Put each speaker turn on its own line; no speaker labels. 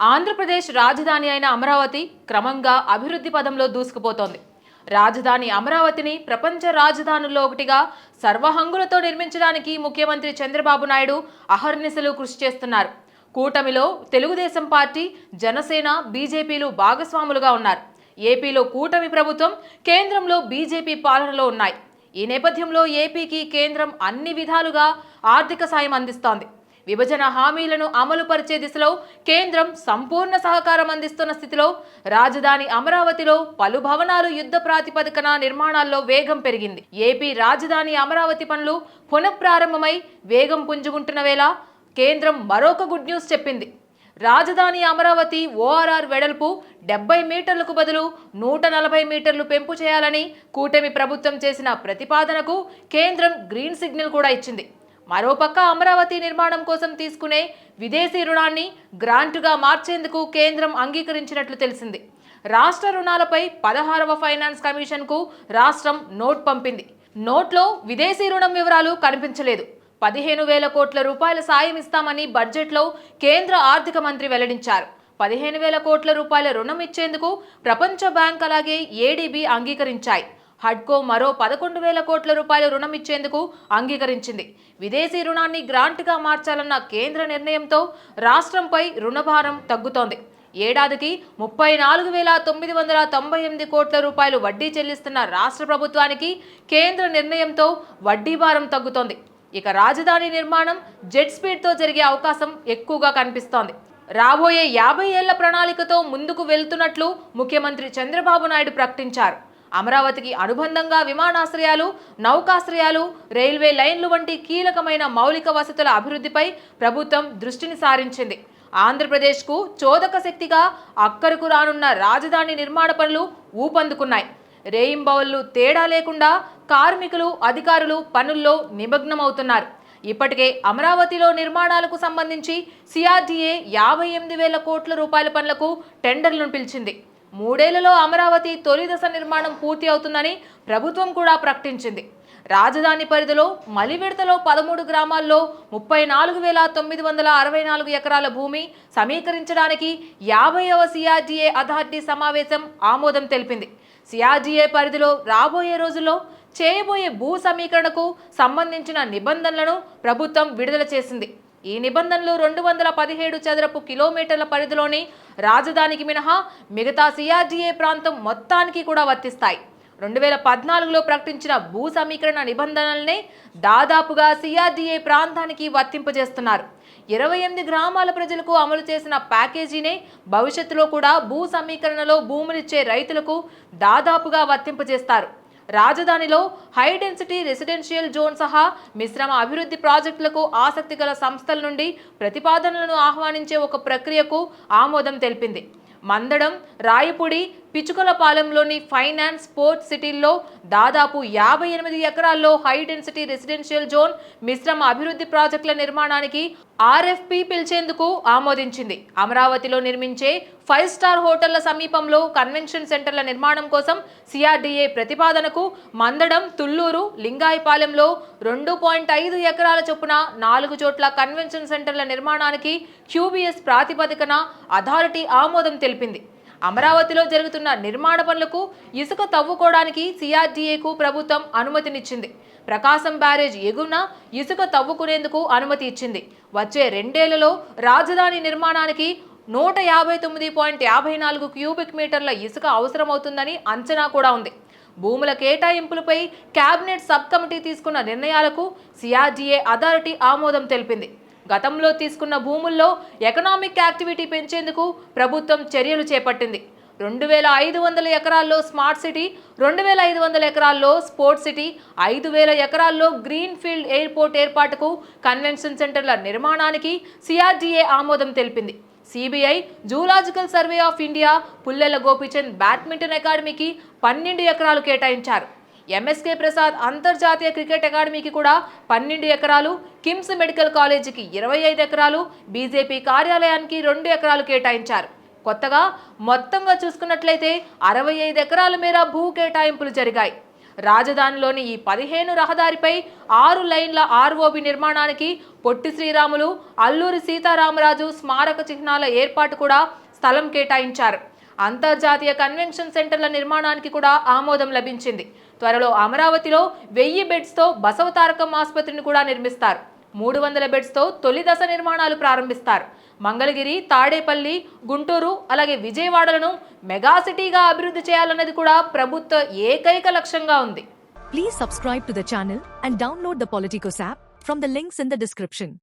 ఆంధ్రప్రదేశ్ రాజధాని అయిన అమరావతి క్రమంగా అభివృద్ధి పదంలో దూసుకుపోతోంది. రాజధాని అమరావతిని ప్రపంచ రాజధానుల్లో ఒకటిగా సర్వహంగులతో నిర్మించడానికి ముఖ్యమంత్రి చంద్రబాబు నాయుడు అహర్నిశలు కృషి చేస్తున్నారు. కూటమిలో తెలుగుదేశం పార్టీ జనసేన బీజేపీలు భాగస్వాములుగా ఉన్నారు. ఏపీలో కూటమి ప్రభుత్వం కేంద్రంలో బీజేపీ పాలనలో ఉన్నాయి. ఈ నేపథ్యంలో ఏపీకి కేంద్రం అన్ని విధాలుగా ఆర్థిక సాయం అందిస్తోంది. విభజన హామీలను అమలు పరిచే దిశలో కేంద్రం సంపూర్ణ సహకారం అందిస్తున్న స్థితిలో రాజధాని అమరావతిలో పలు భవనాలు యుద్ధ ప్రాతిపదికన నిర్మాణాల్లో వేగం పెరిగింది. ఏపీ రాజధాని అమరావతి పనులు పునఃప్రారంభమై వేగం పుంజుకుంటున్న వేళ కేంద్రం మరొక గుడ్ న్యూస్ చెప్పింది. రాజధాని అమరావతి ఓఆర్ఆర్ వెడల్పు డెబ్బై మీటర్లకు బదులు నూట నలభై మీటర్లు పెంపు చేయాలని కూటమి ప్రభుత్వం చేసిన ప్రతిపాదనకు కేంద్రం గ్రీన్ సిగ్నల్ కూడా ఇచ్చింది. మరోపక్క అమరావతి నిర్మాణం కోసం తీసుకునే విదేశీ రుణాన్ని గ్రాంటుగా మార్చేందుకు కేంద్రం అంగీకరించినట్లు తెలిసింది. రాష్ట్ర రుణాలపై పదహారవ ఫైనాన్స్ కమిషన్కు రాష్ట్రం నోట్ పంపింది. నోట్లో విదేశీ రుణం వివరాలు కనిపించలేదు. పదిహేను వేల కోట్ల రూపాయల సాయం ఇస్తామని బడ్జెట్లో కేంద్ర ఆర్థిక మంత్రి వెల్లడించారు. పదిహేను వేల కోట్ల రూపాయల రుణం ఇచ్చేందుకు ప్రపంచ బ్యాంక్ అలాగే ఏడీబీ అంగీకరించాయి. హడ్కో మరో పదకొండు వేల కోట్ల రూపాయల రుణం ఇచ్చేందుకు అంగీకరించింది. విదేశీ రుణాన్ని గ్రాంట్గా మార్చాలన్న కేంద్ర నిర్ణయంతో రాష్ట్రంపై రుణభారం తగ్గుతోంది. ఏడాదికి ముప్పై నాలుగు వేల తొమ్మిది వందల తొంభై ఎనిమిది కోట్ల రూపాయలు వడ్డీ చెల్లిస్తున్న రాష్ట్ర ప్రభుత్వానికి కేంద్ర నిర్ణయంతో వడ్డీ భారం తగ్గుతోంది. ఇక రాజధాని నిర్మాణం జెట్ స్పీడ్తో జరిగే అవకాశం ఎక్కువగా కనిపిస్తోంది. రాబోయే యాభై ఏళ్ళ ప్రణాళికతో ముందుకు వెళ్తున్నట్లు ముఖ్యమంత్రి చంద్రబాబు నాయుడు ప్రకటించారు. అమరావతికి అనుబంధంగా విమానాశ్రయాలు నౌకాశ్రయాలు రైల్వే లైన్లు వంటి కీలకమైన మౌలిక వసతుల అభివృద్ధిపై ప్రభుత్వం దృష్టిని సారించింది. ఆంధ్రప్రదేశ్కు చోదక శక్తిగా అక్కరకు రానున్న రాజధాని నిర్మాణ పనులు ఊపందుకున్నాయి. రేయింబవళ్ళు తేడా లేకుండా కార్మికులు అధికారులు పనుల్లో నిమగ్నమవుతున్నారు. ఇప్పటికే అమరావతిలో నిర్మాణాలకు సంబంధించి సిఆర్డీఏ యాభై ఎనిమిది వేల కోట్ల రూపాయల పనులకు టెండర్లను పిలిచింది. మూడేళ్ళలో అమరావతి తొలి దశ నిర్మాణం పూర్తి అవుతుందని ప్రభుత్వం కూడా ప్రకటించింది. రాజధాని పరిధిలో మలివిడతలో పదమూడు గ్రామాల్లో ముప్పై నాలుగు వేల తొమ్మిది వందల అరవై నాలుగు ఎకరాల భూమి సమీకరించడానికి యాభైవ సిఆర్డీఏ అథారిటీ సమావేశం ఆమోదం తెలిపింది. సిఆర్డీఏ పరిధిలో రాబోయే రోజుల్లో చేయబోయే భూ సమీకరణకు సంబంధించిన నిబంధనలను ప్రభుత్వం విడుదల చేసింది. ఈ నిబంధనలు రెండు వందల పదిహేడు చదరపు కిలోమీటర్ల పరిధిలోని రాజధానికి మినహా మిగతా సిఆర్డీఏ ప్రాంతం మొత్తానికి కూడా వర్తిస్తాయి. రెండు వేల పద్నాలుగులో ప్రకటించిన భూ సమీకరణ నిబంధనల్నే దాదాపుగా సిఆర్డీఏ ప్రాంతానికి వర్తింపజేస్తున్నారు. ఇరవై ఎనిమిది గ్రామాల ప్రజలకు అమలు చేసిన ప్యాకేజీనే భవిష్యత్తులో కూడా భూ సమీకరణలో భూములిచ్చే రైతులకు దాదాపుగా వర్తింపజేస్తారు. రాజధానిలో హై డెన్సిటీ రెసిడెన్షియల్ జోన్ సహా మిశ్రమ అభివృద్ధి ప్రాజెక్టులకు ఆసక్తి గల సంస్థల నుండి ప్రతిపాదనలను ఆహ్వానించే ఒక ప్రక్రియకు ఆమోదం తెలిపింది. మందడం రాయపూడి పిచుకలపాలెంలోని ఫైనాన్స్ స్పోర్ట్స్ సిటీల్లో దాదాపు యాభై ఎనిమిది ఎకరాల్లో హై డెన్సిటీ రెసిడెన్షియల్ జోన్ మిశ్రమ అభివృద్ధి ప్రాజెక్టుల నిర్మాణానికి ఆర్ఎఫ్పి పిలిచేందుకు ఆమోదించింది. అమరావతిలో నిర్మించే ఫైవ్ స్టార్ హోటళ్ళ సమీపంలో కన్వెన్షన్ సెంటర్ల నిర్మాణం కోసం సిఆర్డీఏ ప్రతిపాదనకు మందడం తుళ్ళూరు లింగాయపాలెంలో రెండు పాయింట్ ఐదు ఎకరాల చొప్పున నాలుగు చోట్ల కన్వెన్షన్ సెంటర్ల నిర్మాణానికి క్యూబీఎస్ ప్రాతిపదికన అథారిటీ ఆమోదం తెలిపింది. అమరావతిలో జరుగుతున్న నిర్మాణ పనులకు ఇసుక తవ్వుకోవడానికి సిఆర్డీఏకు ప్రభుత్వం అనుమతినిచ్చింది. ప్రకాశం బ్యారేజ్ ఎగువన ఇసుక తవ్వుకునేందుకు అనుమతి ఇచ్చింది. వచ్చే రెండేళ్ళలో రాజధాని నిర్మాణానికి నూట యాభై తొమ్మిది పాయింట్ యాభై నాలుగు క్యూబిక్ మీటర్ల ఇసుక అవసరమవుతుందని అంచనా కూడా ఉంది. భూముల కేటాయింపులపై కేబినెట్ సబ్ కమిటీ తీసుకున్న నిర్ణయాలకు సిఆర్డీఏ అథారిటీ ఆమోదం తెలిపింది. గతంలో తీసుకున్న భూముల్లో ఎకనామిక్ యాక్టివిటీ పెంచేందుకు ప్రభుత్వం చర్యలు చేపట్టింది. రెండు వేల ఐదు వందల ఎకరాల్లో స్మార్ట్ సిటీ రెండు వేల ఐదు వందల ఎకరాల్లో స్పోర్ట్స్ సిటీ ఐదు వేల ఎకరాల్లో గ్రీన్ ఫీల్డ్ ఎయిర్పోర్ట్ ఏర్పాటుకు కన్వెన్షన్ సెంటర్ల నిర్మాణానికి సిఆర్డీఏ ఆమోదం తెలిపింది. CBI zoological survey of India Pullela Gopichand badminton అకాడమీకి పన్నెండు ఎకరాలు కేటాయించారు. ఎంఎస్కే ప్రసాద్ అంతర్జాతీయ క్రికెట్ అకాడమీకి కూడా పన్నెండు ఎకరాలు కిమ్స్ మెడికల్ కాలేజీకి ఇరవై ఐదు ఎకరాలు బీజేపీ కార్యాలయానికి రెండు ఎకరాలు కేటాయించారు. కొత్తగా మొత్తంగా చూసుకున్నట్లయితే అరవై ఐదు ఎకరాల మేర భూ కేటాయింపులు జరిగాయి. రాజధానిలోని ఈ పదిహేను రహదారిపై ఆరు లైన్ల ఆర్ఓబి నిర్మాణానికి పొట్టి శ్రీరాములు అల్లూరి సీతారామరాజు స్మారక చిహ్నాల ఏర్పాటు కూడా స్థలం కేటాయించారు. అంతర్జాతీయ కన్వెన్షన్ సెంటర్ల నిర్మాణానికి కూడా ఆమోదం లభించింది. త్వరలో అమరావతిలో వెయ్యి బెడ్స్తో బసవతారకం ఆసుపత్రిని కూడా నిర్మిస్తారు. మూడు వందల బెడ్స్తో తొలి దశ నిర్మాణాలు ప్రారంభిస్తారు. మంగళగిరి తాడేపల్లి గుంటూరు అలాగే విజయవాడలను మెగా సిటీగా అభివృద్ధి చేయాలన్నది కూడా ప్రభుత్వ ఏకైక లక్ష్యంగా ఉంది.
Please subscribe to the channel and download the Politicos app from the links in the description